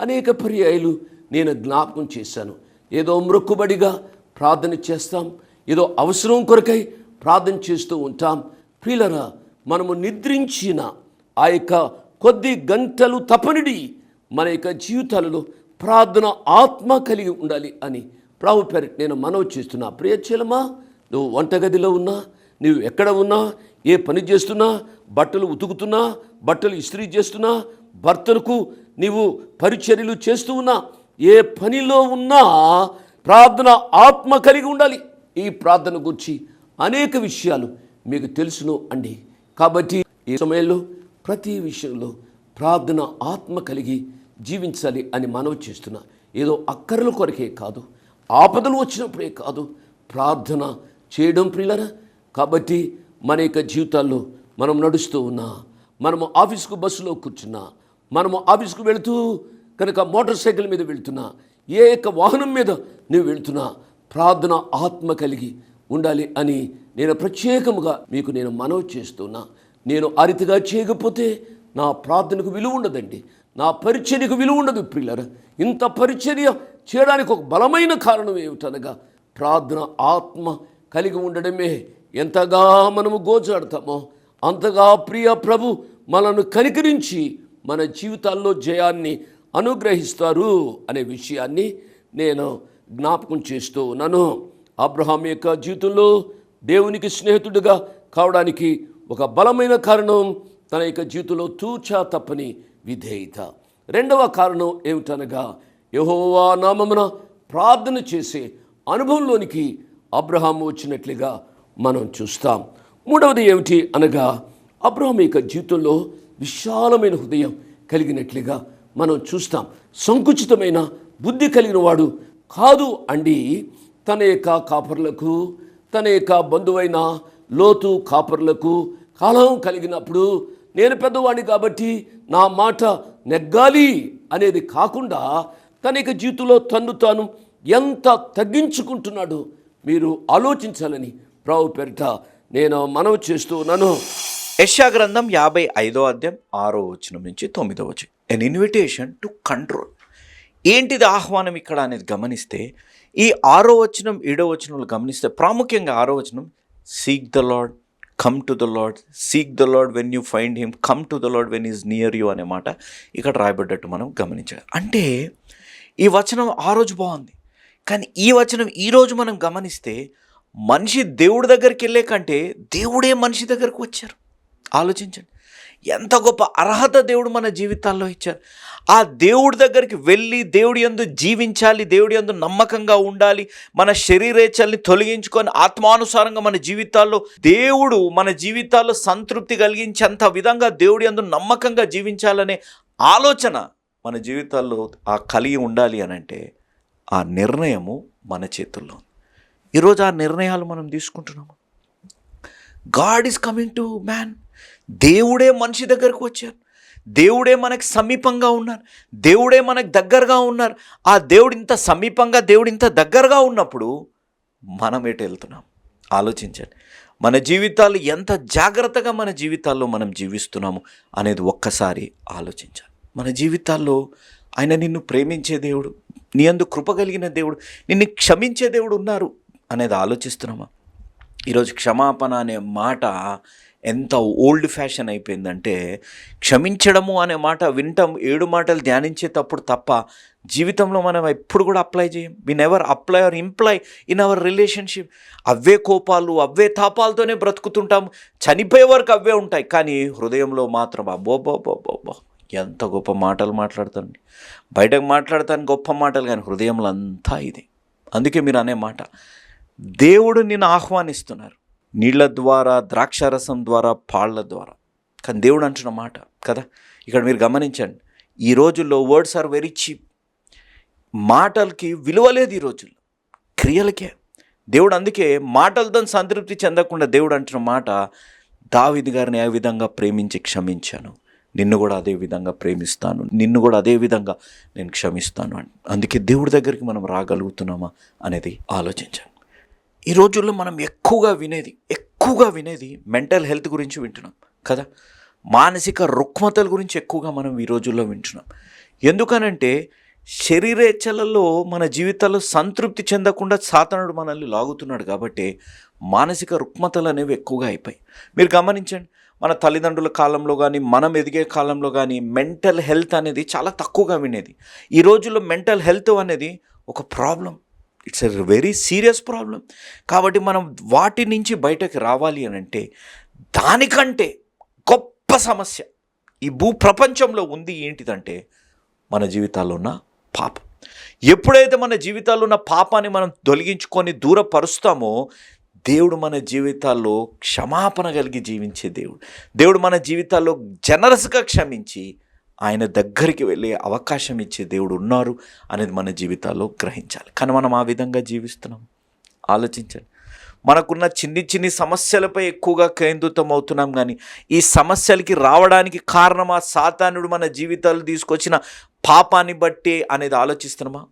అనేక పర్యాయాలు నేను జ్ఞాపకం చేశాను. ఏదో మృక్కుబడిగా ప్రార్థన చేస్తాం. ఏదో అవసరం కొరకై ప్రార్థన చేస్తూ ఉంటాం. ప్రియులరా మనము నిద్రించిన ఆ యొక్క కొద్ది గంటలు తపనిడి మన యొక్క జీవితాలలో ప్రార్థన ఆత్మ కలిగి ఉండాలి అని ప్రభు పేరు నేను మనవి చేస్తున్నా. ప్రియచలమా నువ్వు వంటగదిలో ఉన్నా నువ్వు ఎక్కడ ఉన్నా ఏ పని చేస్తున్నా బట్టలు ఉతుకుతున్నా బట్టలు ఇస్త్రీ చేస్తున్నా భర్తలకు నీవు పరిచర్యలు చేస్తూ ఉన్నా ఏ పనిలో ఉన్నా ప్రార్థన ఆత్మ కలిగి ఉండాలి. ఈ ప్రార్థన గురించి అనేక విషయాలు మీకు తెలుసును అండి. కాబట్టి ఈ సమయంలో ప్రతి విషయంలో ప్రార్థన ఆత్మ కలిగి జీవించాలి అని మనవి చేస్తున్నా. ఏదో అక్కర్ల కొరకే కాదు ఆపదలు వచ్చినప్పుడే కాదు ప్రార్థన చేయడం ప్రియులరా. కాబట్టి మన యొక్క జీవితాల్లో మనం నడుస్తూ ఉన్నా మనము ఆఫీస్కు బస్సులో కూర్చున్నా మనము ఆఫీస్కు వెళుతూ కనుక మోటార్ సైకిల్ మీద వెళ్తున్నా ఏ యొక్క వాహనం మీద నువ్వు వెళ్తున్నా ప్రార్థన ఆత్మ కలిగి ఉండాలి అని నేను ప్రత్యేకముగా మీకు నేను మనవి చేస్తున్నా. నేను ఆ రీతిగా చేయకపోతే నా ప్రార్థనకు విలువ ఉండదండి. నా పరిచర్యకు విలువ ఉండదు ప్రియులర. ఇంత పరిచర్య చేయడానికి ఒక బలమైన కారణం ఏమిటనగా ప్రార్థన ఆత్మ కలిగి ఉండడమే ఎంతగా మనము గోచాడతామో అంతగా ప్రియ ప్రభు మనను కనికరించి మన జీవితాల్లో జయాన్ని అనుగ్రహిస్తారు అనే విషయాన్ని నేను జ్ఞాపకం చేస్తూ ఉన్నాను. అబ్రహాం యొక్క జీవితంలో దేవునికి స్నేహితుడిగా కావడానికి ఒక బలమైన కారణం తన యొక్క జీవితంలో తూచా తప్పని విధేయత. రెండవ కారణం ఏమిటనగా యహోవా నామమున ప్రార్థన చేసే అనుభవంలోనికి అబ్రహాం వచ్చినట్లుగా మనం చూస్తాం. మూడవది ఏమిటి అనగా అబ్రహాం యొక్క జీవితంలో విశాలమైన హృదయం కలిగినట్లుగా మనం చూస్తాం. సంకుచితమైన బుద్ధి కలిగిన వాడు కాదు అండి. తన యొక్క కాపర్లకు తన యొక్క బంధువైన లోతు కాపర్లకు కాలం కలిగినప్పుడు నేను పెద్దవాడిని కాబట్టి నా మాట నెగ్గాలి అనేది కాకుండా తన యొక్క జీవితంలో తన్ను తాను ఎంత తగ్గించుకుంటున్నాడో మీరు ఆలోచించాలని ప్రావు పెరట నేను మనవి చేస్తూ ఉన్నాను. యష్యా గ్రంథం యాభై ఐదో అధ్యాయం ఆరో వచనం నుంచి తొమ్మిదో వచనం. ఎన్ ఇన్విటేషన్ టు కంట్రోల్ ఏంటిది ఆహ్వానం ఇక్కడ అనేది గమనిస్తే ఈ ఆరో వచనం ఏడో వచనంలో గమనిస్తే ప్రాముఖ్యంగా ఆరో వచనం seek the Lord come to the Lord seek the Lord when you find him come to the Lord when is near you అనే మాట ఇక్కడ రాయబడ్డట్టు మనం గమనించాలి. అంటే ఈ వచనం ఆ రోజు బాగుంది. కానీ ఈ వచనం ఈరోజు మనం గమనిస్తే మనిషి దేవుడి దగ్గరికి వెళ్ళే కంటే దేవుడే మనిషి దగ్గరకు వచ్చారు. ఆలోచించండి. ఎంత గొప్ప అర్హత దేవుడు మన జీవితాల్లో ఇచ్చారు. ఆ దేవుడి దగ్గరికి వెళ్ళి దేవుడి ఎందు జీవించాలి దేవుడి యందు నమ్మకంగా ఉండాలి మన శరీరేచ్ఛల్ని తొలగించుకొని ఆత్మానుసారంగా మన జీవితాల్లో దేవుడు మన జీవితాల్లో సంతృప్తి కలిగించేంత విధంగా దేవుడి ఎందు నమ్మకంగా జీవించాలనే ఆలోచన మన జీవితాల్లో ఆ కలిగి ఉండాలి అని అంటే ఆ నిర్ణయము మన చేతుల్లో ఉంది. ఈరోజు ఆ నిర్ణయాలు మనం తీసుకుంటున్నాము. God is coming to man దేవుడే మనిషి దగ్గరకు వచ్చారు దేవుడే మనకు సమీపంగా ఉన్నారు. దేవుడే మనకు దగ్గరగా ఉన్నారు. ఆ దేవుడు ఇంత సమీపంగా దేవుడు ఇంత దగ్గరగా ఉన్నప్పుడు మనం ఎటు వెళ్తున్నాం? ఆలోచించండి. మన జీవితాలు ఎంత జాగ్రత్తగా మన జీవితాల్లో మనం జీవిస్తున్నాము అనేది ఒక్కసారి ఆలోచించాలి. మన జీవితాల్లో ఆయన నిన్ను ప్రేమించే దేవుడు నీ అందు కృప కలిగిన దేవుడు నిన్ను క్షమించే దేవుడు ఉన్నారు అనేది ఆలోచిస్తున్నామా? ఈరోజు క్షమాపణ అనే మాట ఎంత ఓల్డ్ ఫ్యాషన్ అయిపోయిందంటే క్షమించడము అనే మాట వింటాం ఏడు మాటలు ధ్యానించేటప్పుడు తప్ప జీవితంలో మనం ఎప్పుడు కూడా అప్లై చేయం. We never apply or imply in our relationship అవే కోపాలు అవే తాపాలతోనే బ్రతుకుతుంటాం. చనిపోయే వరకు అవే ఉంటాయి. కానీ హృదయంలో మాత్రం అబ్బోబ్బోబ్బోబ్బో ఎంత గొప్ప మాటలు మాట్లాడతానండి బయటకు మాట్లాడతాను గొప్ప మాటలు కానీ హృదయంలో అంతా ఇది. అందుకే మీరు అనే మాట దేవుడు నిన్ను ఆహ్వానిస్తున్నారు. నీళ్ళ ద్వారా ద్రాక్షారసం ద్వారా పాళ్ళ ద్వారా. కానీ దేవుడు అంటున్న మాట కదా? ఇక్కడ మీరు గమనించండి. ఈ రోజుల్లో వర్డ్స్ ఆర్ వెరీ చీప్ మాటలకి విలువ లేదు ఈ రోజుల్లో. క్రియలకే. దేవుడు అందుకే మాటలతో సంతృప్తి చెందకుండా దేవుడు అంటున్న మాట దావిది గారిని ఏ విధంగా ప్రేమించి క్షమించాను? నిన్ను కూడా అదే విధంగా ప్రేమిస్తాను. నిన్ను కూడా అదే విధంగా నేను క్షమిస్తాను అని అందుకే దేవుడి దగ్గరికి మనం రాగలుగుతున్నామా అనేది ఆలోచించాను ఈ రోజుల్లో మనం ఎక్కువగా వినేది ఎక్కువగా వినేది మెంటల్ హెల్త్ గురించి వింటున్నాం కదా? మానసిక రుగ్మతల గురించి ఎక్కువగా మనం ఈ రోజుల్లో వింటున్నాం. ఎందుకనంటే శరీరేచ్ఛలలో మన జీవితాల్లో సంతృప్తి చెందకుండా సాతనుడు మనల్ని లాగుతున్నాడు కాబట్టి మానసిక రుగ్మతలు అనేవి ఎక్కువగా అయిపోయి మీరు గమనించండి మన తల్లిదండ్రుల కాలంలో కానీ మనం ఎదిగే కాలంలో కానీ మెంటల్ హెల్త్ అనేది చాలా తక్కువగా వినేది. ఈ రోజుల్లో మెంటల్ హెల్త్ అనేది ఒక problem. It's a very serious problem కాబట్టి మనం వాటి నుంచి బయటకు రావాలి అని అంటే దానికంటే గొప్ప సమస్య ఈ భూ ప్రపంచంలో ఉంది ఏంటిదంటే మన జీవితాల్లో ఉన్న పాపం. ఎప్పుడైతే మన జీవితాల్లో ఉన్న పాపాన్ని మనం తొలగించుకొని దూరపరుస్తామో దేవుడు మన జీవితాల్లో క్షమాపణ కలిగి జీవించే దేవుడు. దేవుడు మన జీవితాల్లో జనరస్గా క్షమించి ఆయన దగ్గరికి వెళ్ళే అవకాశం ఇచ్చే దేవుడు ఉన్నారు అనేది మన జీవితాల్లో గ్రహించాలి. కానీ మనం ఆ విధంగా జీవిస్తున్నాం. ఆలోచించండి. మనకున్న చిన్ని చిన్ని సమస్యలపై ఎక్కువగా కేంద్రితం అవుతున్నాం కానీ ఈ సమస్యలకి రావడానికి కారణం ఆ సాతానుడు మన జీవితాలు తీసుకొచ్చిన పాపాన్ని బట్టి అనేది ఆలోచిస్తున్నామా?